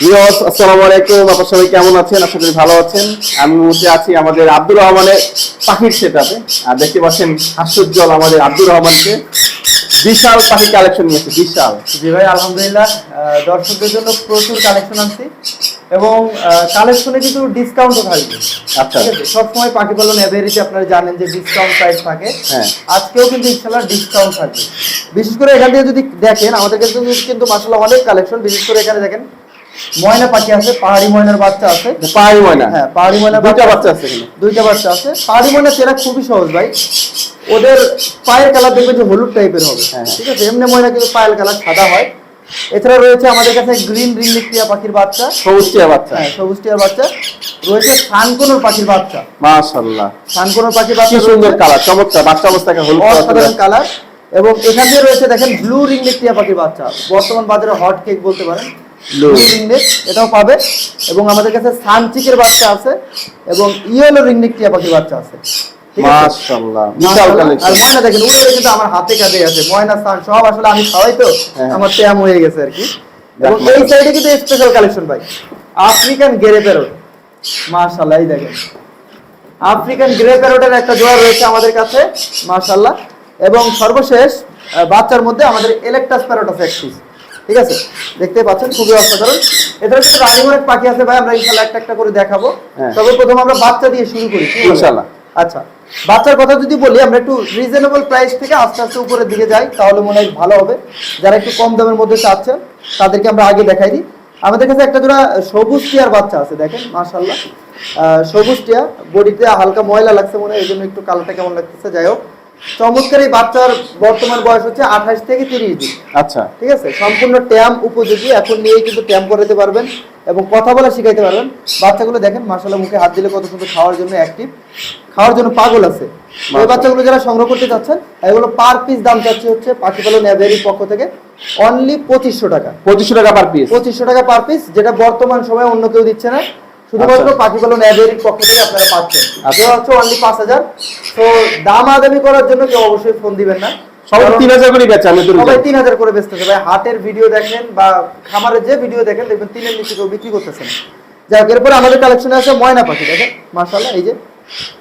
Viewers আসসালামু আলাইকুম। আপনারা সবাই কেমন আছেন? আশা করি ভালো আছেন। আমি মুহূর্তে আছি আমাদের আব্দুর রহমানের পাখির সেটাতে আর দেখতে পাচ্ছেন হাস্যোজ্জ্বল আমাদের আব্দুর রহমানকে। বিশাল পাখি কালেকশন নিয়েছে বিশাল। জি ভাই আলহামদুলিল্লাহ। দর্শকদের জন্য প্রচুর কালেকশন আনছি। এবং কালেকশনে কিন্তু ডিসকাউন্টও থাকবে আচ্ছা। সবসময় পাখি পালন এভারেজে আপনারা জানেন যে ডিসকাউন্ট প্রাইস থাকে। হ্যাঁ। আজকেও কিন্তু ইনশাল্লাহ ডিসকাউন্ট থাকবে। বিশেষ করে এখান থেকে যদি দেখেন আমাদের কাছে কিন্তু- কিন্তু মাসাল্লাহ অনেক কালেকশন। বিশেষ করে এখানে দেখেন ময়না পাখি আছে পাহাড়ি ময়নার বাচ্চা আছে। পাহাড়ি ময়না? হ্যাঁ পাহাড়ি ময়না দুইটা বাচ্চা আছে। দুইটা বাচ্চা আছে। পাহাড়ি ময়না চেনা খুবই সহজ ভাই। ওদের পায়ের কালার যে হলুদ টাইপের হবে। হ্যাঁ। ঠিক আছে? এমনি ময়না কিন্তু পায়ের কালার সাদা হয়। এছাড়া রয়েছে আমাদের কাছে গ্রিন টিয়া পাখির বাচ্চা। সবুজ টিয়া বাচ্চা। হ্যাঁ সবুজ টিয়ার বাচ্চা। রয়েছে সানকোনোর পাখির বাচ্চা। মাশাআল্লাহ। সানকোনোর পাখির বাচ্চা সুন্দর কালার চমৎকার বাচ্চা অবস্থায় হলুদ অসাধারণ কালার। এবং এখান রয়েছে দেখেন ব্লু রিংনেক টিয়া পাখির বাচ্চা। বর্তমান বাজারে হট কেক বলতে পারেন। রিংনেক এটাও পাবে। এবং আমাদের কাছে সানচিকের বাচ্চা আছে এবং ইয়েলো রিংনেক টিয়া পাখির বাচ্চা আছে। ঠিক আছে? মাশাআল্লাহ বিশাল মাশাআল্লাহ। আর কালেকশন ময়না দেখেন উড়ে কিন্তু আমার হাতে কাঁধে আছে। ময়না সান সব আসলে আমি খাওয়াই তো হ্যাঁ। আমার ট্যাম হয়ে গেছে আর কি। এবং এই সাইডে কিন্তু স্পেশাল কালেকশন ভাই। আফ্রিকান গেরে প্যারট মাশাআল্লাহ এই দেখেন। আফ্রিকান গ্রে প্যারটের একটা জোড়া রয়েছে আমাদের কাছে মাশাআল্লাহ। এবং সর্বশেষ বাচ্চার মধ্যে আমাদের ইলেকট্রাস প্যারট আছে এক। ঠিক আছে? দেখতে পাচ্ছেন খুবই অসাধারণ। এছাড়া কিন্তু রানিং অনেক পাখি আছে ভাই আমরা ইনশাআল্লাহ একটা একটা করে দেখাবো। তবে সর্বপ্রথম আমরা বাচ্চা দিয়ে শুরু করি? ইনশাআল্লাহ। আচ্ছা বাচ্চার কথা যদি বলি আমরা একটু রিজনেবল প্রাইস থেকে আস্তে আস্তে উপরের দিকে যাই তাহলে মনে হয় ভালো হবে। যারা একটু কম দামের মধ্যে চাচ্ছেন তাদেরকে আমরা আগে দেখাই দিই। আমাদের কাছে একটা জোড়া সবুজ টিয়ার বাচ্চা আছে দেখেন মাশাল্লাহ আহ, সবুজ টিয়া বডিতে হালকা ময়লা লাগছে মনে হয় এই জন্য একটু কালারটা কেমন লাগতেছে যাই হোক। চমৎকার এই বাচ্চার বর্তমান বয়স হচ্ছে আঠাশ থেকে তিরিশ দিন। আচ্ছা। ঠিক আছে? সম্পূর্ণ ট্যাম উপযোগী এখন নিয়েই কিন্তু ট্যাম করাতে পারবেন এবং কথা বলা শিখাইতে পারবেন। বাচ্চাগুলো দেখেন মাসাল্লাহ মুখে হাত দিলে কত সুন্দর খাওয়ার জন্য অ্যাক্টিভ খাওয়ার জন্য পাগল আছে। মাশাআল্লাহ। বাচ্চাগুলো যারা সংগ্রহ করতে চাচ্ছেন এগুলো পার পিস দাম চাচ্ছি হচ্ছে পাখি পালন অ্যাভেরির পক্ষ থেকে অনলি পঁচিশশো টাকা। পঁচিশশো টাকা পার পিস পঁচিশশো টাকা পার পিস যেটা বর্তমান সময়ে অন্য কেউ দিচ্ছে না। শুধুমাত্র। পাখি পালন অ্যাভেরির পক্ষ থেকে আপনারা পাচ্ছেন। আচ্ছা। হচ্ছে অনলি পাঁচ হাজার। তো দাম আদামি করার জন্য কেউ অবশ্যই ফোন দিবেন না। সবাই তিন হাজার করে বেচে আমি সবাই তিন হাজার করে বেচতেছে ভাই হাটের ভিডিও দেখেন বা খামারের যে ভিডিও দেখেন দেখবেন তিনের নিচে কেউ বিক্রি করতেছে যাই হোক এরপরে আমাদের কালেকশনে আছে ময়না পাখি দেখেন? মার্শাল্লাহ এই যে।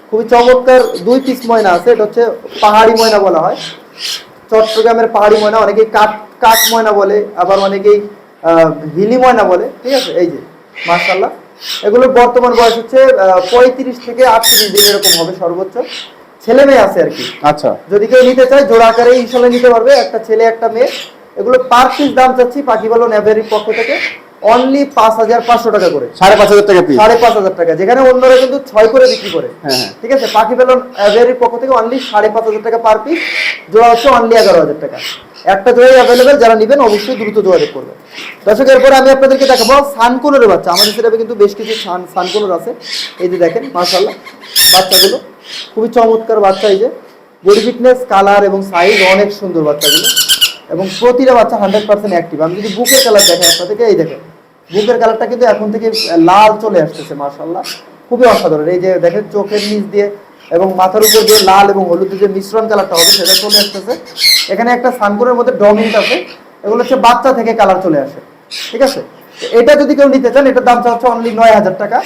খুবই চমৎকার দুই পিস ময়না আছে। এটা হচ্ছে পাহাড়ি ময়না বলা হয়। চট্টগ্রামের পাহাড়ি ময়না অনেকেই কাঠ কাঠ ময়না বলে আবার অনেকেই আহ, হিলি ময়না বলে। ঠিক আছে? এই যে মার্শাল্লাহ এগুলোর বর্তমান বয়স হচ্ছে পঁয়ত্রিশ থেকে আটত্রিশ দিন এরকম হবে সর্বোচ্চ। ছেলে মেয়ে আছে আর কি। আচ্ছা। যদি কেউ নিতে চায় জোড়া আকারে হিসাবে নিতে পারবে। একটা ছেলে একটা মেয়ে। এগুলো পার পিস দাম চাচ্ছি পাখি পালন অ্যাভারির পক্ষ থেকে। অনলি পাঁচ হাজার পাঁচশো টাকা করে। সাড়ে পাঁচ হাজার টাকা সাড়ে পাঁচ হাজার টাকা। যেখানে অন্যরা কিন্তু ছয় করে বিক্রি করে। হ্যাঁ, হ্যাঁ। ঠিক আছে? পাখি পালন অ্যাভারির পক্ষ থেকে অনলি সাড়ে পাঁচ হাজার টাকা পার পিস জোড়া হচ্ছে অনলি এগারো হাজার টাকা। একটা জোড়াই অ্যাভেলেবেল যারা নেবেন অবশ্যই দ্রুত যোগাযোগ করবেন। দর্শক এরপরে আমি আপনাদেরকে দেখাবো সানকুলোরের বাচ্চা। আমাদের সেটাবে কিন্তু বেশ কিছু সান সানকুলোর আছে। এই যে দেখেন মার্শাল্লাহ বাচ্চাগুলো খুবই চমৎকার বাচ্চা এই যে। বডি ফিটনেস কালার এবং সাইজ অনেক সুন্দর বাচ্চাগুলো। এবং প্রতিটা বাচ্চা হান্ড্রেড পার্সেন্ট অ্যাক্টিভ আমি যদি বুকের কালার দেখাই আপনাদেরকে এই দেখেন বুকের কালারটা কিন্তু এখন থেকে লাল চলে আসতেছে মার্শাল্লাহ খুবই অসাধারণ। এই যে দেখেন চোখের নিচ দিয়ে এবং মাথার উপর যে লাল এবং হলুদের যে মিশ্রণ কালারটা হবে, সেটা চলে আসতেছে। এখানে একটা সানকুনের মধ্যে ডমিন্ট আছে, এগুলো হচ্ছে বাচ্চা থেকে কালার চলে আসে। ঠিক আছে? এটা যদি কেউ নিতে চান, এটার দাম হচ্ছে অনলি নয় হাজার টাকা।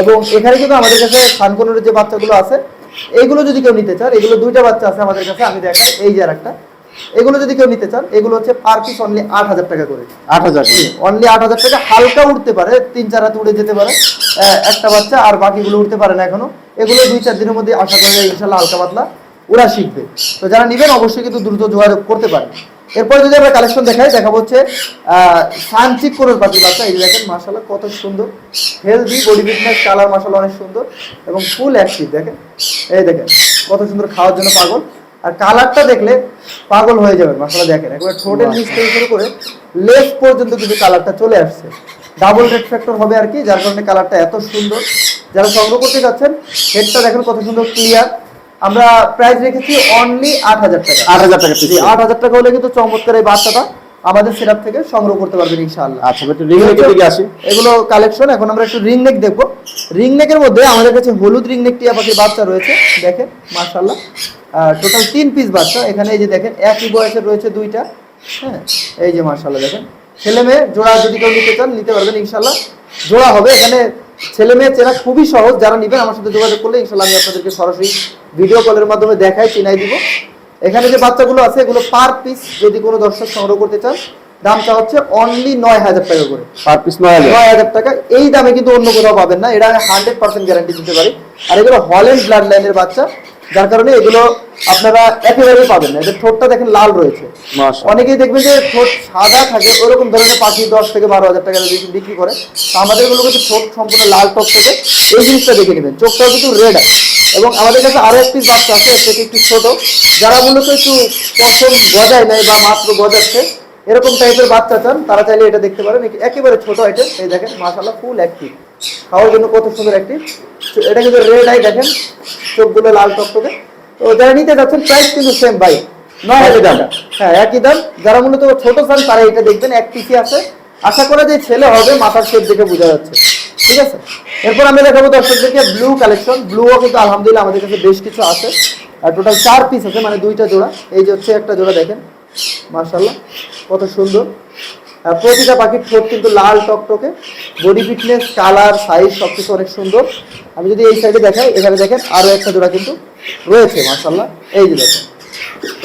এবং এখানে কিন্তু আমাদের কাছে সানকুনের যে বাচ্চাগুলো আছে এইগুলো যদি কেউ নিতে চান, এগুলো দুইটা বাচ্চা আছে আমাদের কাছে, আমি দেখাই। এই যে আর একটা এগুলো যদি কেউ নিতে চান এগুলো হচ্ছে পার পিস অনলি আট হাজার টাকা করে। আট হাজার অনলি আট হাজার টাকা হালকা উঠতে পারে তিন চার হাতে উড়ে যেতে পারে। একটা বাচ্চা আর বাকিগুলো উঠতে পারে না এখনও। এগুলো দুই চার দিনের মধ্যে আশা করা যায় ইনশাল্লাহ হালকা পাতলা ওরা শিখবে। তো যারা নিবেন অবশ্যই কিন্তু দ্রুত যোগাযোগ করতে পারেন। এরপরে যদি আমরা কালেকশন দেখাই দেখাবো হচ্ছে সানচিক কোনোর পাখি বাচ্চা। এই দেখেন মাসাল্লাহ কত সুন্দর। হেলদি বডি ফিটনেস কালার মাসাল্লাহ অনেক সুন্দর এবং ফুল অ্যাক্টিভ দেখেন? এই দেখেন কত সুন্দর খাওয়ার জন্য পাগল। আর কালারটা দেখলে পাগল হয়ে যাবেন মাসাল্লাহ দেখেন। একবার ঠোঁটের নিচ থেকে শুরু করে লেস পর্যন্ত কিন্তু কালারটা চলে আসছে। ডাবল রেড ফ্যাক্টর হবে আর কি যার কারণে কালারটা এত সুন্দর। যারা সংগ্রহ করতে যাচ্ছেন হেডটা দেখেন কত সুন্দর ক্লিয়ার আমরা প্রাইস রেখেছি অনলি আট হাজার টাকা। আট হাজার টাকা আট হাজার টাকা হলে কিন্তু চমৎকার এই বাচ্চাটা আমাদের সেটআপ থেকে সংগ্রহ করতে পারবেন ইনশাআল্লাহ। আচ্ছা একটু রিং রেখে দিকে আসি। এগুলো কালেকশন এখন আমরা একটু রিং নেক দেখব। রিং নেকের মধ্যে আমাদের কাছে হলুদ রিং নেক টিয়া পাখির বাচ্চা রয়েছে দেখেন মার্শাল্লাহ টোটাল তিন পিস বাচ্চা। এখানে এই যে দেখেন একই বয়সের রয়েছে দুইটা। হ্যাঁ এই যে মার্শাল্লাহ দেখেন। ছেলে মেয়ে জোড়া যদি কেউ নিতে চান নিতে পারবেন ইনশাল্লাহ জোড়া হবে এখানে ছেলে মেয়ে চেনা খুবই সহজ। যারা নিবেন আমার সাথে যোগাযোগ করলে ইনশাল্লাহ আমি আপনাদেরকে সরাসরি ভিডিও কলের মাধ্যমে দেখাই চিনাই দিব। এখানে যে বাচ্চাগুলো আছে এগুলো পার পিস যদি কোনো দর্শক সংগ্রহ করতে চান দামটা হচ্ছে অনলি নয় হাজার টাকা করে। পার পিস নয় হাজার। নয় হাজার টাকা। এই দামে কিন্তু অন্য কোথাও পাবেন না। এটা আমি হান্ড্রেড পার্সেন্ট গ্যারান্টি দিতে পারি। আর এগুলো হল্যান্ড ব্লাড লাইনের বাচ্চা। যার কারণে এগুলো আপনারা একেবারেই পাবেন না। এদের ঠোঁটটা দেখেন লাল রয়েছে। অনেকেই দেখবেন যে ঠোঁট সাদা থাকে ওরকম ধরনের পাখি দশ থেকে বারো হাজার টাকা বিক্রি করে। তো আমাদেরগুলো কিন্তু ঠোঁট সম্পূর্ণ লাল টক থেকে। এই জিনিসটা দেখে নেবেন। চোখটাও কিন্তু রেড আছে। এবং আমাদের কাছে আরও একটি বাচ্চা আছে সেটি একটু ছোট? যারা মূলত একটু প্রথম গজায় নাই বা মাত্র গজাচ্ছে এরকম টাইপের বাচ্চা চান তারা চাইলে এটা দেখতে পারেন। একেবারে ছোট আইটেম এই দেখেন মাশাল্লাহ ফুল অ্যাক্টিভ খাওয়ার জন্য কত সুন্দর অ্যাক্টিভ এটা কিন্তু রেড আই দেখেন চোখগুলো লাল টকটকে। তো যারা নিতে যাচ্ছেন প্রাইস কিন্তু সেম বাই নয় হাজার টাকা। হ্যাঁ একই দাম। যারা মূলত ছোট চান তারা এটা দেখবেন, এক পিসি আছে। আশা করা যে ছেলে হবে, মাথার শেপ দেখে বোঝা যাচ্ছে। ঠিক আছে? এরপর আমরা দেখাবো দর্শকদেরকে ব্লু কালেকশন ব্লুও কিন্তু আলহামদুলিল্লাহ আমাদের কাছে বেশ কিছু আছে। আর টোটাল চার পিস আছে মানে দুইটা জোড়া। এই যে হচ্ছে একটা জোড়া, দেখেন। মার্শাল্লাহ কত সুন্দর। প্রতিটা পাখির ঠোঁট কিন্তু লাল টকটকে। বডি ফিটনেস কালার সাইজ সব কিছু অনেক সুন্দর। আমি যদি এই সাইডে দেখাই এখানে দেখেন আরও একটা জোড়া কিন্তু রয়েছে মার্শাল্লাহ এই যে দেখেন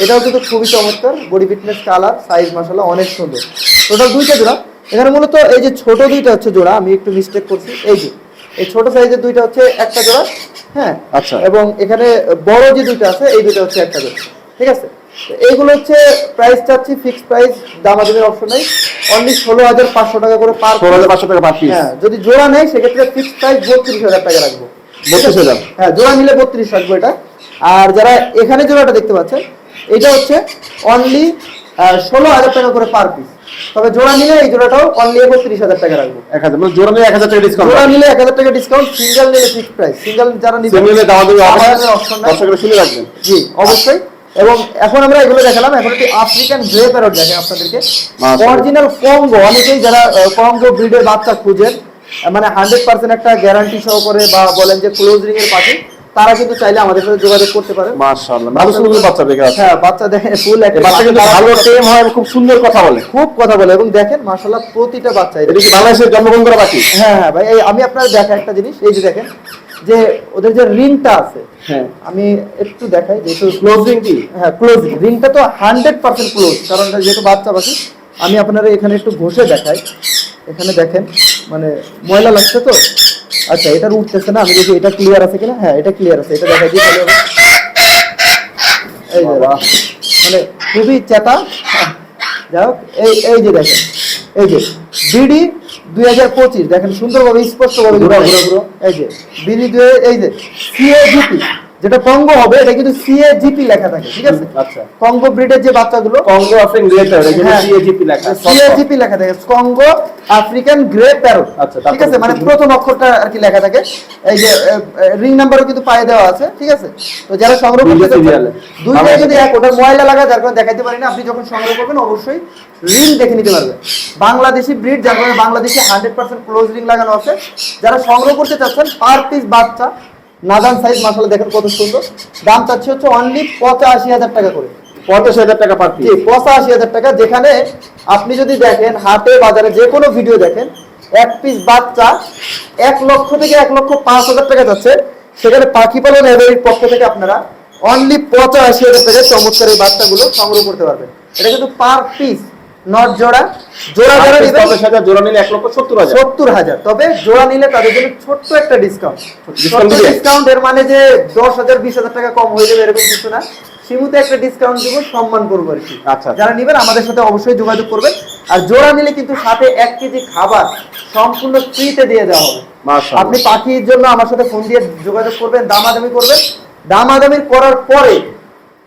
এটাও কিন্তু খুবই চমৎকার। বডি ফিটনেস কালার সাইজ মার্শাল্লাহ অনেক সুন্দর। টোটাল দুইটা জোড়া। এখানে মূলত এই যে ছোট দুইটা হচ্ছে জোড়া আমি একটু মিস্টেক করছি। এই যে এই ছোট সাইজের দুইটা হচ্ছে একটা জোড়া হ্যাঁ? আচ্ছা। এবং এখানে বড় যে দুইটা আছে এই দুইটা হচ্ছে একটা জোড়া। ঠিক আছে? এইগুলো হচ্ছে প্রাইস চাচ্ছি ফিক্সড প্রাইস দামাদামির অপশন নেই। অনলি ষোলো হাজার পাঁচশো টাকা করে পার ষোলো হাজার পাঁচশো টাকা পার পিস হ্যাঁ যদি জোড়া নেয় সেক্ষেত্রে ফিক্সড প্রাইস বত্রিশ হাজার টাকা রাখব। 32,000 হ্যাঁ জোড়া নিলে বত্রিশ রাখব এটা। আর যারা এখানে জোড়াটা দেখতে পাচ্ছেন এটা হচ্ছে অনলি ষোলো হাজার টাকা করে পার পিস তবে জোড়া নিলে এই জোড়াটাও অনলি বত্রিশ হাজার টাকা রাখব। এক হাজার মানে জোড়া নিয়ে এক হাজার টাকা ডিসকাউন্ট জোড়া নিলে এক হাজার টাকা ডিসকাউন্ট সিঙ্গেল নিলে ফিক্সড প্রাইস সিঙ্গেল যারা নিবে সেমিলে দাওয়া দেবে অপশন নাই। দর্শকরা শুনে রাখবেন? জি অবশ্যই। এবং এখন আমরা এগুলো দেখালাম। এখন একটি আফ্রিকান গ্রে প্যারট দেখে আপনাদেরকে। অরিজিনাল কঙ্গো অনেকেই যারা কঙ্গো ব্রিডের বাচ্চা খুঁজেন মানে হান্ড্রেড পার্সেন্ট একটা গ্যারান্টি সহকারে বা বলেন যে ক্লোজ রিং এর পাখি তারা কিন্তু চাইলে আমাদের সাথে যোগাযোগ করতে পারেন মাশাআল্লাহ। ভালো সুন্দর বাচ্চা দেখে হ্যাঁ বাচ্চা দেখেন ফুল এই বাচ্চা কিন্তু ভালো টেম হয় খুব সুন্দর কথা বলে। খুব কথা বলে এবং দেখেন মাশাল্লাহ প্রতিটা বাচ্চা এটা কি বাংলাদেশে জন্মগ্রহণ করা পাখি? হ্যাঁ হ্যাঁ ভাই এই আমি আপনার দেখা একটা জিনিস এই যে দেখেন যে ওদের যে রিংটা আছে হ্যাঁ। আমি একটু দেখাই। যেহেতু ক্লোজিং কি হ্যাঁ ক্লোজ রিংটা তো হান্ড্রেড পার্সেন্ট ক্লোজ কারণ এটা যেহেতু বাচ্চা পাখি আমি আপনারা এখানে একটু ঘষে দেখাই। এখানে দেখেন মানে ময়লা লাগছে তো। আচ্ছা এটার উঠতেছে না আমি দেখি এটা ক্লিয়ার আছে কিনা? হ্যাঁ এটা ক্লিয়ার আছে এটা দেখাই দিই তাহলে এই। মানে খুবই চেতা। যাই হোক এই এই যে দেখেন এই যে বিডি দুই হাজার পঁচিশ দেখেন সুন্দরভাবে স্পষ্টভাবে এই যে দুই এই যে সিএজিপি যেটা কঙ্গো হবে এটা কিন্তু সিএজিপি লেখা থাকে ঠিক আছে? আচ্ছা। কঙ্গো ব্রিডের যে বাচ্চাগুলো কঙ্গো আফ্রিকান গ্রেটার এখানে হ্যাঁ। সিএজিপি লেখা সিএজিপি লেখা থাকে কঙ্গো আফ্রিকান গ্রে প্যারট আচ্ছা, ঠিক আছে? মানে প্রথম অক্ষরটা আর কি লেখা থাকে। এই যে রিং নাম্বারও কিন্তু পায়ে দেওয়া আছে ঠিক আছে? তো যারা সংগ্রহ করতে দুইটা এ। দুইটা বাংলাদেশে। যদি এক ওটার ময়লা লাগা যার কারণে দেখাইতে পারি না আপনি যখন সংগ্রহ করবেন অবশ্যই রিং দেখে নিতে পারবেন। বাংলাদেশি ব্রিড যার কারণে বাংলাদেশে হান্ড্রেড পার্সেন্ট ক্লোজ রিং লাগানো আছে। যারা সংগ্রহ করতে চাচ্ছেন পার পিস বাচ্চা নাদান সাইজ মাসালা দেখেন কত সুন্দর। দাম চাচ্ছে হচ্ছে অনলি পঁচাশি হাজার টাকা করে। পঞ্চাশ হাজার টাকা পার পিস পঁচাশি হাজার টাকা। যেখানে আপনি যদি দেখেন হাটে বাজারে যে কোনো ভিডিও দেখেন এক পিস বাচ্চা এক লক্ষ থেকে এক লক্ষ পাঁচ হাজার টাকা যাচ্ছে। সেখানে পাখি পালন এভারের পক্ষ থেকে আপনারা অনলি পঁচাশি হাজার টাকায় চমৎকার এই বাচ্চাগুলো সংগ্রহ করতে পারবেন। এটা কিন্তু পার পিস নট জোড়া জোড়া যারা পঞ্চাশ হাজার জোড়া নিলে এক লক্ষ সত্তর হাজার। সত্তর হাজার। তবে জোড়া নিলে তাদের জন্য ছোট্ট একটা ডিসকাউন্ট ডিসকাউন্ট এর মানে যে দশ হাজার বিশ হাজার টাকা কম হয়ে যাবে এরকম কিছু না। সীমিত একটা ডিসকাউন্ট দিব সম্মান করব আর কি। আচ্ছা। যারা নেবেন আমাদের সাথে অবশ্যই যোগাযোগ করবেন। আর জোড়া নিলে কিন্তু সাথে এক কেজি খাবার সম্পূর্ণ ফ্রিতে দিয়ে দেওয়া হবে। মাশাআল্লাহ। আপনি পাখির জন্য আমার সাথে ফোন দিয়ে যোগাযোগ করবেন দামাদামি করবেন। দামাদামি করার পরে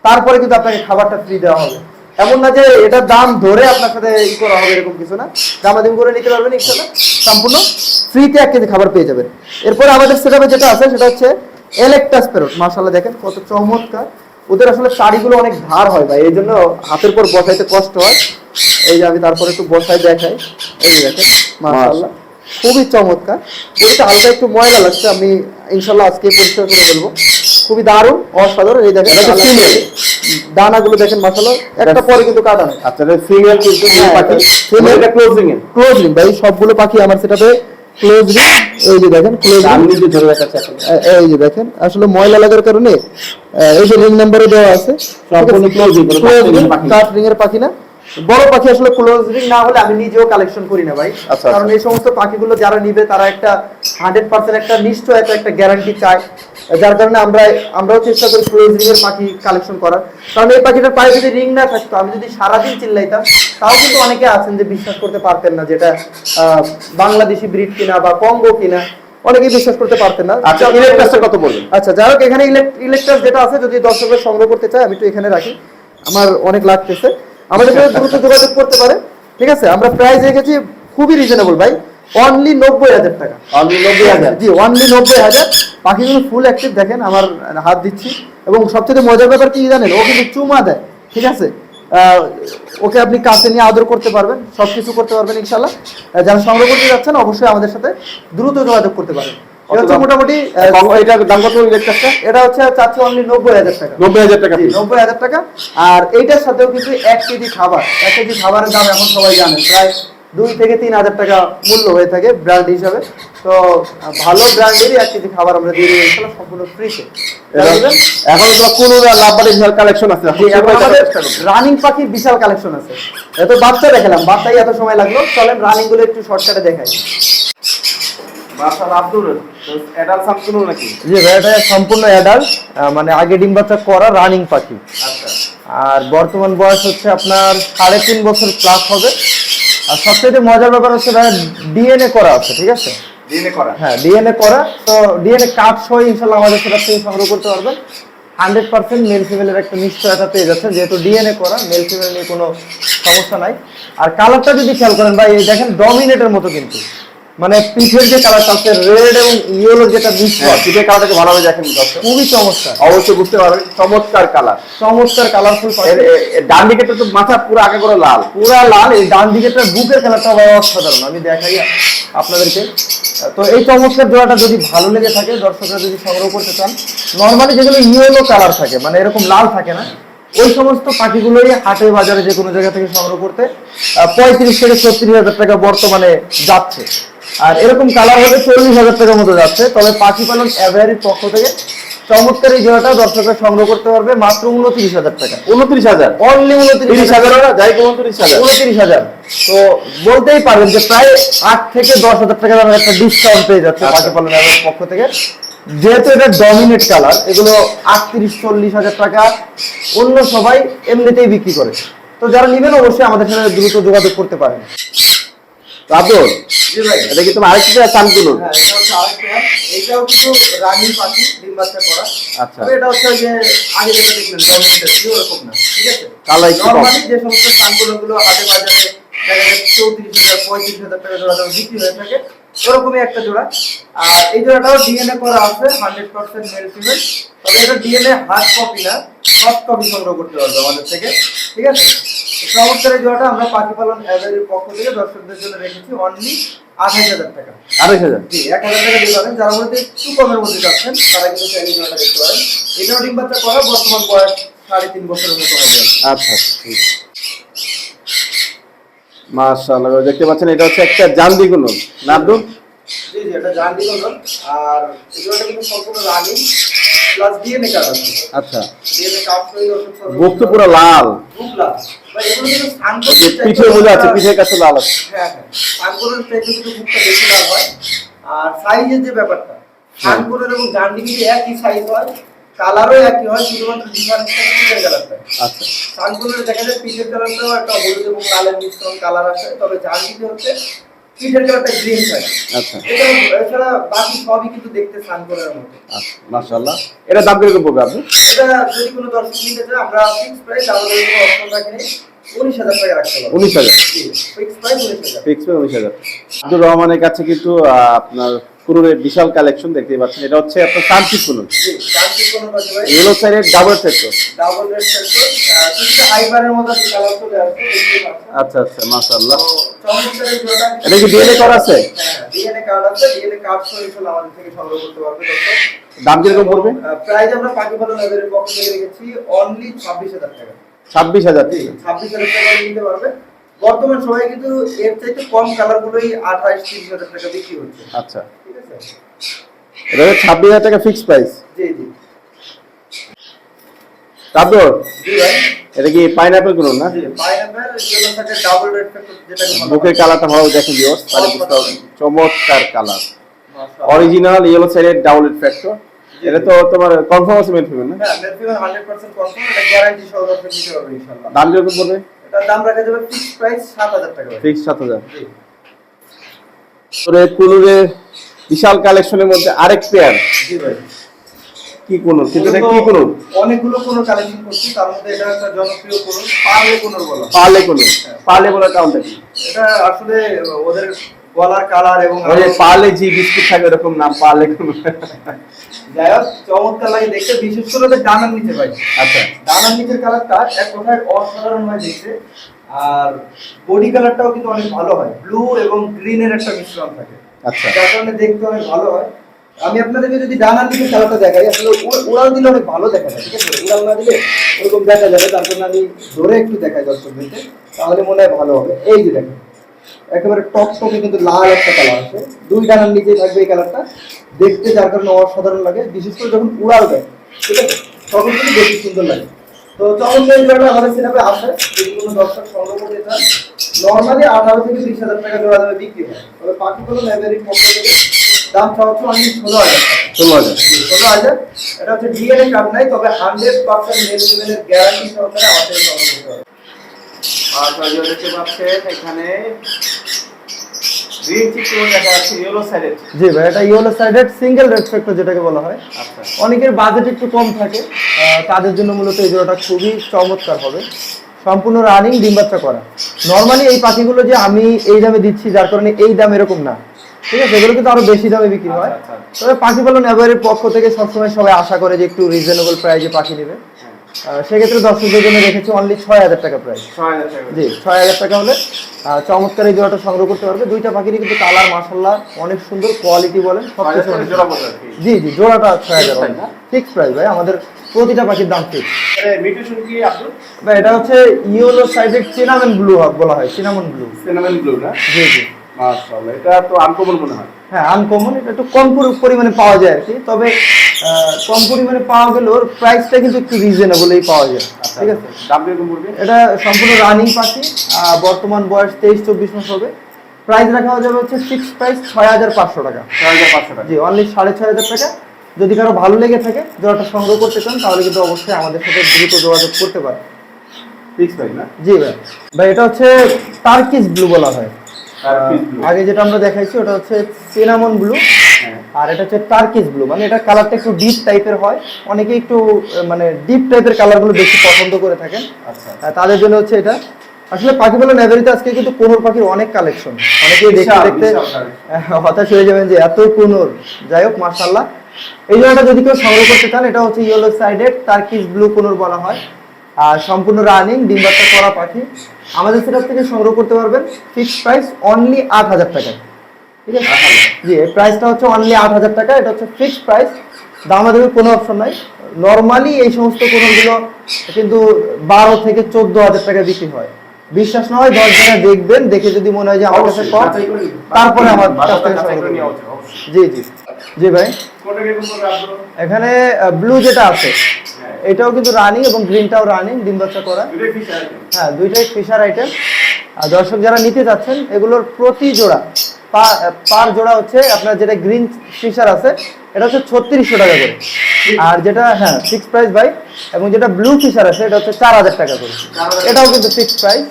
তারপরে কিন্তু আপনাকে খাবারটা ফ্রি দেওয়া হবে। এমন না যে এটার দাম ধরে আপনার সাথে ই করা হবে এরকম কিছু না। দামাদামি করে নিতে পারবেন ইনশাল্লাহ সম্পূর্ণ ফ্রিতে এক কেজি খাবার পেয়ে যাবেন। এরপরে আমাদের সেটাপে যেটা আছে, সেটা হচ্ছে এলেকটাস প্যারট মার্শাল্লাহ দেখেন কত চমৎকার। ওদের আসলে শাড়িগুলো অনেক ধার হয় ভাই, এই জন্য হাতের পর বসাইতে কষ্ট হয়। এই যে আমি তারপরে একটু বসাই দেখাই। এই যে দেখেন মার্শাল্লাহ খুবই চমৎকার। হালকা একটু ময়লা লাগছে, আমি ইনশাল্লাহ আজকে পরিষ্কার করে বলব। খুবই দারুণ অসাধারণ। এই দেখেন দানাগুলো দেখেন মাসালা একটা পরে কিন্তু কাটা নেই। আচ্ছা ফিমেল কিন্তু ফিমেল ক্লোজিং এ? ভাই সবগুলো পাখি আমার সেটাতে ক্লোজ এই যে দেখেন ক্লোজ ধরে রাখাচ্ছি এই যে দেখেন আসলে ময়লা লাগার কারণে এই যে রিং নাম্বারও দেওয়া আছে কোনো কাট রিং এর পাখি না। বড় পাখি আসলে ক্লোজ না হলে আমি নিজেও কালেকশন করি না ভাই। আচ্ছা, কারণ আচ্ছা। এই সমস্ত পাখিগুলো যারা নিবে তারা একটা হান্ড্রেড পার্সেন্ট একটা নিশ্চয়তা একটা গ্যারান্টি চায়। যার কারণে আমরা আমরাও চেষ্টা করি ক্লোজ এর পাখি কালেকশন করার। কারণ এই পাখিটার পায়ে যদি রিং না থাকতো আমি যদি সারাদিন চিল্লাইতাম তাও কিন্তু অনেকে আছেন যে বিশ্বাস করতে পারতেন না যেটা আহ, বাংলাদেশি ব্রিড কিনা বা কঙ্গো কিনা অনেকেই বিশ্বাস করতে পারতেন না। আচ্ছা ইলেকট্রাসটা কত পড়বে আচ্ছা যাই হোক এখানে ইলেকট্রাস যেটা আছে যদি দর্শকরা সংগ্রহ করতে চায় আমি একটু এখানে রাখি। আমার অনেক লাগতেছে। আমাদের সাথে দ্রুত যোগাযোগ করতে পারে। ঠিক আছে? আমরা প্রাইস রেখেছি খুবই রিজনেবল ভাই। অনলি নব্বই হাজার টাকা। অনলি নব্বই হাজার। জি অনলি নব্বই হাজার। পাখিগুলো ফুল অ্যাক্টিভ দেখেন আমার হাত দিচ্ছি। এবং সবচেয়ে মজার ব্যাপার কি জানেন ও কিন্তু চুমা দেয়। ঠিক আছে? ওকে আপনি কাছে নিয়ে আদর করতে পারবেন সব কিছু করতে পারবেন ইনশাল্লাহ যারা সংগ্রহ করতে যাচ্ছেন অবশ্যই আমাদের সাথে দ্রুত যোগাযোগ করতে পারেন। এটা মোটামুটি এটার দাম কত ইলেকট্রাসটা এটা হচ্ছে চাচ্ছে অনলি নব্বই হাজার টাকা। নব্বই হাজার টাকা নব্বই হাজার টাকা। আর এইটার সাথেও কিন্তু এক কেজি খাবার এক কেজি খাবারের দাম এখন সবাই জানেন প্রায় দুই থেকে তিন হাজার টাকা মূল্য হয়ে থাকে ব্র্যান্ড হিসাবে। তো ভালো ব্র্যান্ডেরই এক কেজি খাবার আমরা দিয়ে দিই সম্পূর্ণ ফ্রিতে এখন তো কোনো লাভবাড়ি বিশাল কালেকশন আছে রানিং পাখির বিশাল কালেকশন আছে। এত বাচ্চা দেখালাম বাচ্চাই এত সময় লাগল চলেন রানিংগুলো একটু শর্টকাটে দেখাই মাশাআল্লাহ আব্দুল অ্যাডাল্ট সামসুন নাকি জি এটা সম্পূর্ণ অ্যাডাল্ট মানে আগে ডিম বাচ্চা করা রানিং পাখি। আচ্ছা। আর বর্তমান বয়স হচ্ছে আপনার সাড়ে তিন বছর প্লাস হবে। আর সবচেয়ে মজার ব্যাপার হচ্ছে ডিএনএ করা আছে ঠিক আছে? ডিএনএ করা? হ্যাঁ ডিএনএ করা। তো ডিএনএ কার্ড সহ ইনশাল্লাহ আমাদের সেটা থেকে সংগ্রহ করতে পারবেন। হান্ড্রেড পার্সেন্ট মেল ফিমেলের একটা নিশ্চয়তা পেয়ে যাচ্ছে যেহেতু ডিএনএ করা মেল ফিমেল নিয়ে কোনো সমস্যা নাই। আর কালারটা যদি খেয়াল করেন ভাই দেখেন ডমিনেটের মতো কিন্তু। মানে পিঠের যে কালারটা আছে রেড এবং ইয়েলোর যেটা মিশ্রণ হ্যাঁ পিঠে কালারটাকে ভালোভাবে দেখেন দর্শক। খুবই চমৎকার। অবশ্যই বুঝতে পারবেন চমৎকার কালার চমৎকার কালারফুল ডান দিকে তো মাথা পুরো আগে করে লাল। পুরা লাল এই ডান দিকেটার বুকের কালারটা অসাধারণ। আমি দেখাই আপনাদেরকে। তো এই চমৎকার জোড়াটা যদি ভালো লেগে থাকে দর্শকরা যদি সংগ্রহ করতে চান নর্মালি যেগুলো ইয়েলো কালার থাকে মানে এরকম লাল থাকে না ওই সমস্ত পাখিগুলোই হাটে বাজারে যে কোনো জায়গা থেকে সংগ্রহ করতে পঁয়ত্রিশ থেকে ছত্রিশ হাজার টাকা বর্তমানে যাচ্ছে। আর এরকম কালার হলে চল্লিশ হাজার টাকার মতো যাচ্ছে। তবে পাখি পালন অ্যাভারির পক্ষ থেকে চমৎকার এই জোড়াটা দর্শকরা সংগ্রহ করতে পারবে মাত্র উনত্রিশ হাজার টাকা। উনত্রিশ হাজার? অনলি উনত্রিশ তিরিশ হাজার যাই উনত্রিশ হাজার। উনত্রিশ হাজার। তো বলতেই পারেন যে প্রায় আট থেকে দশ হাজার টাকা দামের একটা ডিসকাউন্ট পেয়ে যাচ্ছে আচ্ছা। পাখি পালনের পক্ষ থেকে। যেহেতু এটা ডমিনেট কালার এগুলো আটত্রিশ চল্লিশ হাজার টাকা। অন্য সবাই এমনিতেই বিক্রি করে। তো যারা নেবেন অবশ্যই আমাদের সাথে দ্রুত যোগাযোগ করতে পারেন। আব্দুল এটা কি তোমার আরেকটা চানগুলো হ্যাঁ এটা হচ্ছে আরেকটা এইটাও কিন্তু রানী পাখি ডিম বাচ্চা করা। আচ্ছা। এটা হচ্ছে যে আগে যেটা দেখলেন না ঠিক আছে? কালার একটু যে সমস্ত সানগুলো গুলো হাটে বাজারে দেখা যাচ্ছে চৌত্রিশ হাজার পঁয়ত্রিশ হাজার টাকা জোড়া দাম বিক্রি হয়ে থাকে ওরকমই একটা জোড়া। আর এই জোড়াটাও ডিএনএ করা আছে হান্ড্রেড পার্সেন্ট মেল ফিমেল তবে এটা ডিএনএ হার্ড কপি না সফট কপি সংগ্রহ করতে পারবে আমাদের থেকে ঠিক আছে? চমৎকার জোড়াটা আমরা পাখি পালন অ্যাভারের পক্ষ থেকে দর্শকদের জন্য রেখেছি অনলি আঠাশ হাজার টাকা। আড়াইশ হাজার? জি এক হাজার টাকা দিয়ে পাবেন। যারা মধ্যে একটু কমের মধ্যে যাচ্ছেন তারা কিন্তু চাইলে জোড়াটা দেখতে পারেন। এটাও ডিম বাচ্চা করা বর্তমান বয়স সাড়ে তিন বছরের মতো হবে। আচ্ছা ঠিক। মাশাআল্লাহ দেখতে পাচ্ছেন এটা হচ্ছে একটা জান্দি গুলো না জি জি এটা জানডি কলর আর এগুলোটা কিন্তু সম্পূর্ণ রানিং প্লাস ডিএনএ কার্ড আছে। আচ্ছা। ডিএনএ কার্ড সহ বুক তো পুরো লাল। বুক লাল। ভাই এগুলো কিন্তু যে পিঠে বোঝা আছে পিঠের কাছে লাল আছে। হ্যাঁ হ্যাঁ। কিন্তু বুকটা বেশি লাল হয়। আর সাইজের যে ব্যাপারটা সানকোরের এবং জানডি কিন্তু একই সাইজ হয়। কালারও একই হয় শুধুমাত্র ডিফারেন্সটা পিঠের কালারটা আচ্ছা। সানকুলের দেখা যায় পিঠের কালারটাও একটা হলুদ এবং লালের মিশ্রণ কালার আছে। তবে জার্নিতে হচ্ছে গ্রিন আচ্ছা। এটা এছাড়া বাকি সবই কিন্তু দেখতে মতো। আচ্ছা মাশাআল্লাহ। এটা দাম কীরকম পড়বে আপনি এটা যদি কোনো দর্শক নিতে চায় আমরা ফিক্স প্রাইস আমাদের কোনো অপশন রাখিনি। উনিশ হাজার ফিক্স প্রাইস উনিশ হাজার? আব্দুর রহমানের কাছে কিন্তু আপনার কুনুরের বিশাল কালেকশন দেখতে পাচ্ছেন। এটা হচ্ছে আপনার তান্ত্রিক কুনুর জি কান্তি কোনো ইয়েলো সাইডের ডাবল সেক্টর আচ্ছা আচ্ছা মাশাআল্লাহ। এটা কি ডিএনএ করা আছে? ডিএনএ কার্ড আছে। ডিএনএ কার্ড সহ ইনশাআল্লাহ আমাদের থেকে সংগ্রহ করতে পারবে দাম কীরকম পড়বে? প্রাইস আমরা পাখি পালন লেভেলের পক্ষ থেকে রেখেছি অনলি ছাব্বিশ হাজার টাকা। ছাব্বিশ হাজার ছাব্বিশ হাজার টাকা নিতে পারবে। বর্তমান সময়ে কিন্তু এর চাইতে কম কালার গুলোই আঠাইশ তিরিশ হাজার টাকা বিক্রি হচ্ছে। আচ্ছা। এটা হচ্ছে ছাব্বিশ হাজার টাকা ফিক্স প্রাইস তারপর এটা কি পাইনাপেল কুনুর না? রেড বুকের কালারটা ভালো দেখেন ভিউয়ার্স তাহলে বুঝতে পারবেন। চমৎকার কালার অরিজিনাল ইয়েলো সাইডের ডাবল ফ্যাক্টর এটা তো তোমার কনফার্ম আছে মেন ফিমেল না? হ্যাঁ ম্যাক্সিমাম 100% কনফার্ম এটা গ্যারান্টি সহ দর্শক নিতে পারবে ইনশাআল্লাহ। দাম কীরকম পড়বে? এটার দাম রাখা যাবে ফিক্স প্রাইস 7000 টাকা। ভাই। ফিক্স সাত হাজার। জি। তোরে কুনুরের বিশাল কালেকশনের মধ্যে আরেক পেয়ার জি ভাই। কি কুনুর কিন্তু এটা কি কুনুর অনেকগুলো কোনো কালেকশন করছি তার মধ্যে এটা একটা জনপ্রিয় কোন পার্লে কোন বলা। হয়। পার্লে কুনুর পার্লে বলার কারণটা কি এটা আসলে ওদের গলার কালার এবং ওই জি বিস্কুট থাকে এরকম নাম পার্লে কুনুর যাই হোক চমৎকার লাগে দেখতে। বিশেষ করে ওদের ডানার নিচে ভাই। আচ্ছা। ডানার নিচের কালারটা এক কথায় অসাধারণ হয় দেখতে। আর বডি কালারটাও কিন্তু অনেক ভালো হয়। ব্লু এবং গ্রিনের একটা মিশ্রণ থাকে। আচ্ছা। যার কারণে দেখতে অনেক ভালো হয়। আমি আপনাদেরকে যদি ডানার দিকে কালারটা দেখাই, আসলে উড়াল দিলে অনেক ভালো দেখা যায়, ঠিক আছে? উড়াল না দিলে ওরকম দেখা যাবে, তার জন্য আমি ধরে একটু দেখাই দর্শকদেরকে, তাহলে মনে হয় ভালো হবে। এই যে দেখেন, একেবারে টপ টপে কিন্তু লাল একটা কালার আছে। দুই ডানার নিচে থাকবে এই কালারটা দেখতে যার কারণে অসাধারণ লাগে, বিশেষ করে যখন উড়াল দেয়, ঠিক আছে? তখন কিন্তু বেশি সুন্দর লাগে। তো চমৎকার আমাদের সিনেমায় আসে যদি কোনো দর্শক সংগ্রহ করতে চান নর্মালি আঠারো থেকে বিশ হাজার টাকা জোড়া দামে বিক্রি হয়। তবে পাখিগুলো পক্ষ থেকে দাম হচ্ছে অনলি ষোলো হাজার ষোলো হাজার। ষোলো হাজার এটা হচ্ছে ডিএনএ কার্ড নাই তবে হান্ড্রেড পার্সেন্ট মেল গ্যারান্টি সহকারে আমাদের সংগ্রহ করতে হবে। আর তাহলে দেখতে পাচ্ছেন এখানে জি ভাই এটা yellow sided single red factor যেটাকে বলা হয়। আচ্ছা। অনেকের বাজেট একটু কম থাকে। তাদের জন্য মূলত এই জোড়াটা খুবই চমৎকার হবে। সম্পূর্ণ রানিং ডিম বাচ্চা করা। নর্মালি এই পাখিগুলো যে আমি এই দামে দিচ্ছি যার কারণে এই দাম এরকম না। ঠিক আছে? এগুলো কিন্তু আরও বেশি দামে বিক্রি হয়। আচ্ছা, আচ্ছা। তবে পাখি পালন এবারের পক্ষ থেকে সবসময় সবাই আশা করে যে একটু রিজনেবল প্রাইজে পাখি নেবে। সেক্ষেত্রে দর্শকদের জন্য রেখেছি অনলি ছয় হাজার টাকা প্রাইস জি ছয় হাজার টাকা হলে চমৎকার এই জোড়াটা সংগ্রহ করতে পারবে। দুইটা পাখিরই কিন্তু কালার মাসাল্লাহ অনেক সুন্দর কোয়ালিটি বলেন সব কিছু। জি জি জোড়াটা ছয় হাজার? ফিক্স প্রাইস ভাই আমাদের প্রতিটা পাখির দাম ফিক্স ভাই এটা হচ্ছে ইয়েলো সাইডের চিনামন ব্লু বলা হয় চিনামন ব্লু সিনেমেন ব্লু না? জি জি। মাশাআল্লাহ এটা তো আনকমন মনে হয়। হ্যাঁ আনকমন এটা একটু কম পরিমাণে পাওয়া যায় আর কি। তবে কম পরিমাণে পাওয়া গেলেও প্রাইসটা কিন্তু একটু রিজনেবলই পাওয়া যায়। আচ্ছা ঠিক আছে? দাম কীরকম পড়বে? এটা সম্পূর্ণ রানিং পাখি বর্তমান বয়স তেইশ চব্বিশ মাস হবে। প্রাইস রাখা যাবে হচ্ছে ফিক্স প্রাইস ছয় হাজার পাঁচশো টাকা। ছয় হাজার পাঁচশো টাকা। জি অনলি সাড়ে ছয় হাজার টাকা। যদি কারও ভালো লেগে থাকে জোড়াটা সংগ্রহ করতে চান তাহলে কিন্তু অবশ্যই আমাদের সাথে দ্রুত যোগাযোগ করতে পারে ফিক্স প্রাইস না? জি ভাই। ভাই এটা হচ্ছে টার্কিস ব্লু বলা হয়। আগে যেটা আমরা দেখাইছি ওটা হচ্ছে সিনামন ব্লু হ্যাঁ। আর এটা হচ্ছে টার্কিস ব্লু মানে এটা কালারটা একটু ডিপ টাইপের হয়। অনেকে একটু মানে ডিপ টাইপের কালারগুলো বেশি পছন্দ করে থাকেন। আচ্ছা। তাদের জন্য হচ্ছে এটা। আসলে পাখি বলে নেভারিতে আজকে কিন্তু কোনোর পাখির অনেক কালেকশন অনেকেই দেখতে দেখতে হতাশ হয়ে যাবেন যে এত কোনোর। যাই হোক মার্শাল্লাহ এই জন্যটা যদি কেউ সংগ্রহ করতে চান এটা হচ্ছে ইয়েলো সাইডেড টার্কিস ব্লু কোনোর বলা হয়। সম্পূর্ণ রানিং ডিম বাচ্চা করা পাখি। আমাদের সেটার থেকে সংগ্রহ করতে পারবেন ফিক্সড প্রাইস অনলি আট হাজার টাকা ঠিক আছে? জি এই প্রাইসটা হচ্ছে অনলি আট হাজার টাকা এটা হচ্ছে ফিক্সড প্রাইস দামাদামির কোনো অপশন নাই। নর্মালি এই সমস্ত কোনোগুলো কিন্তু বারো থেকে চোদ্দ হাজার টাকা বিক্রি হয়। বিশ্বাস না হয় দশ জায়গায় দেখবেন দেখে যদি মনে হয় যে আমার কাছে কম। তারপরে আমার। জি জি। জি ভাই। এখানে ব্লু যেটা আছে। এটাও কিন্তু রানিং এবং গ্রিনটাও রানিং ডিম বাচ্চা করা। হ্যাঁ দুইটাই ফিশার আইটেম আর দর্শক যারা নিতে যাচ্ছেন এগুলোর প্রতি জোড়া পার জোড়া হচ্ছে আপনার যেটা গ্রিন ফিশার আছে এটা হচ্ছে ছত্রিশশো টাকা করে। আর যেটা হ্যাঁ ফিক্স প্রাইস বাই এবং যেটা ব্লু ফিশার আছে এটা হচ্ছে চার হাজার টাকা করে। এটাও কিন্তু ফিক্স প্রাইস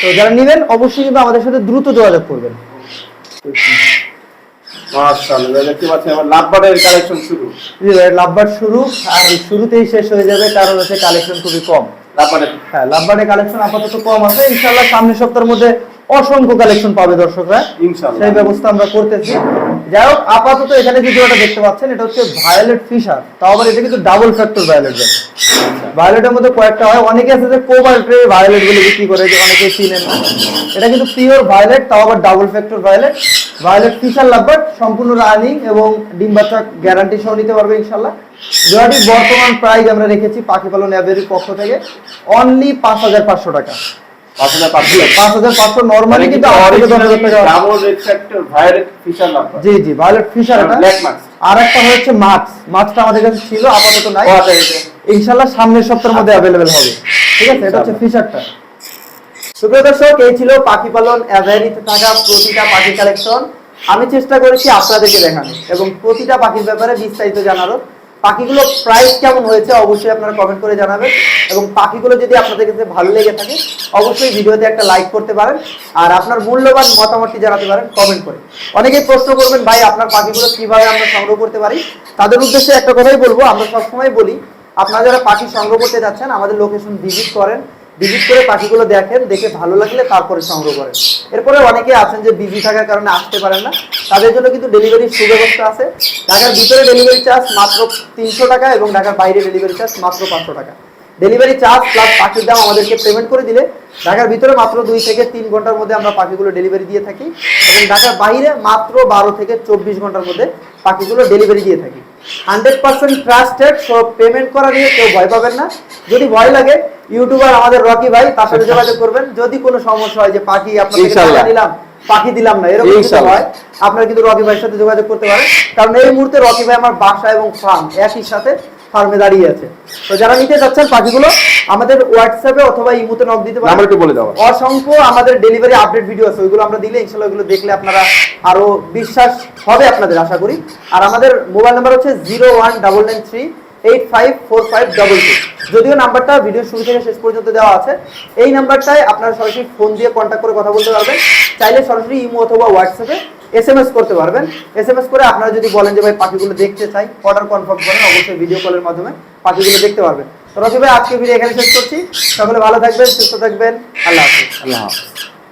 তো যারা নেবেন অবশ্যই কিন্তু আমাদের সাথে দ্রুত যোগাযোগ করবেন। মাশাআল্লাহ দেখতে পাচ্ছেন আমার লাভবারের কালেকশন শুরু। লাভবার শুরু আর শুরুতেই শেষ হয়ে যাবে কারণ হচ্ছে কালেকশন খুবই কম। লাভবারের হ্যাঁ লাভবারের কালেকশন আপাতত কম আছে সামনের সপ্তাহের মধ্যে অসংখ্য কালেকশন পাবে দর্শকরা। ইনশাআল্লাহ। সেই ব্যবস্থা আমরা করতেছি। যাই হোক আপাতত এখানে যে জোড়াটা দেখতে পাচ্ছেন এটা হচ্ছে ভায়োলেট ফিশার তাও আবার এটা কিন্তু ডাবল ফ্যাক্টর ভায়োলেট ভায়োলেটের মধ্যে কয়েকটা হয় অনেকে আছে যে কোবাল্টের ভায়োলেটগুলো বিক্রি করে যে অনেকে চিনেন এটা কিন্তু পিওর ভায়োলেট তাও আবার double factor violet violet Fischer lovebird সম্পূর্ণ রানিং এবং ডিম বাচ্চা গ্যারান্টি সহ নিতে পারবে ইনশাল্লাহ। জোড়াটির বর্তমান প্রাইস আমরা রেখেছি পাখি পালন অ্যাভেরির পক্ষ থেকে অনলি পাঁচ হাজার পাঁচশো টাকা। পাঁচ হাজার পাঁচশো? নর্মালি মানে কিন্তু জি জি ভায়োলেট ফিশার আর একটা। হচ্ছে মাছ মাছটা আমাদের কাছে ছিল আপাতত নাই। আচ্ছা এটা ইনশাল্লাহ সামনের সপ্তাহের মধ্যে অ্যাভেলেবেল হবে। ঠিক আছে? এটা হচ্ছে ফিশারটা সুপ্রিয় দর্শক, এই ছিল পাখি পালন অ্যাভেরিতে থাকা প্রতিটা পাখি কালেকশন। আমি চেষ্টা করেছি আপনাদেরকে দেখানো এবং প্রতিটা পাখির ব্যাপারে বিস্তারিত জানারও পাখিগুলো প্রাইস কেমন হয়েছে অবশ্যই আপনারা কমেন্ট করে জানাবেন এবং পাখিগুলো যদি আপনাদের কাছে ভালো লেগে থাকে, অবশ্যই ভিডিওতে একটা লাইক করতে পারেন আর আপনার মূল্যবান মতামতটি জানাতে পারেন কমেন্ট করে। অনেকেই প্রশ্ন করবেন, ভাই, আপনার পাখিগুলো কীভাবে আমরা সংগ্রহ করতে পারি? তাদের উদ্দেশ্যে একটা কথাই বলব, আমরা সবসময় বলি, আপনারা যারা পাখি সংগ্রহ করতে যাচ্ছেন, আমাদের লোকেশন ভিজিট করেন। ভিজিট করে পাখিগুলো দেখেন, দেখে ভালো লাগলে তারপরে সংগ্রহ করেন। এরপরে অনেকে আছেন যে বিজি থাকার কারণে আসতে পারেন না। তাদের জন্য কিন্তু ডেলিভারির সুব্যবস্থা আছে। ঢাকার ভিতরে ডেলিভারি চার্জ মাত্র তিনশো টাকা এবং ঢাকার বাইরে ডেলিভারি চার্জ মাত্র পাঁচশো টাকা। ডেলিভারি চার্জ প্লাস পাখির দাম আমাদেরকে পেমেন্ট করে দিলে ঢাকার ভিতরে মাত্র দুই থেকে তিন ঘণ্টার মধ্যে আমরা পাখিগুলো ডেলিভারি দিয়ে থাকি এবং ঢাকার বাইরে মাত্র বারো থেকে চব্বিশ ঘণ্টার মধ্যে পাখিগুলো ডেলিভারি দিয়ে থাকি। হান্ড্রেড পার্সেন্ট ট্রাস্টেড সব পেমেন্ট করা নিয়ে কেউ ভয় পাবেন না। যদি ভয় লাগে ইউটিউবার আমাদের রকি ভাই তার সাথে যোগাযোগ করবেন। যদি কোনো সমস্যা হয় যে পাখি টাকা নিলাম পাখি দিলাম না এরকম ইনশাআল্লাহ। হয় আপনারা কিন্তু রকি ভাইয়ের সাথে যোগাযোগ করতে পারেন। কারণ এই মুহূর্তে রকি ভাই আমার বাসা এবং ফার্ম একই সাথে ফার্মে দাঁড়িয়ে আছে। তো যারা নিতে যাচ্ছেন পাখিগুলো আমাদের হোয়াটসঅ্যাপে অথবা ইমুতে নক দিতে পারেন। একটু বলে দাও। অসংখ্য আমাদের ডেলিভারি আপডেট ভিডিও আছে ওইগুলো আমরা দিলে ইনশাল্লাহ ওইগুলো দেখলে আপনারা আরও বিশ্বাস হবে আপনাদের আশা করি। আর আমাদের মোবাইল নাম্বার হচ্ছে zero one double nine three eight five four five double two যদিও নাম্বারটা ভিডিও শুরু থেকে শেষ পর্যন্ত দেওয়া আছে, এই নাম্বারটায় আপনারা সরাসরি ফোন দিয়ে কন্ট্যাক্ট করে কথা বলতে পারবেন। চাইলে সরাসরি ইমো অথবা হোয়াটসঅ্যাপে এস এম এস করতে পারবেন। এস এম এস করে আপনারা যদি বলেন যে ভাই পাখিগুলো দেখতে চাই অর্ডার কনফার্ম করেন, অবশ্যই ভিডিও কলের মাধ্যমে পাখিগুলো দেখতে পারবেন। তো রকি ভাই, আজকে ভিডিও এখানে শেষ করছি। সকলে ভালো থাকবেন, সুস্থ থাকবেন। আল্লাহ হাফিজ। আল্লাহ হাফেজ।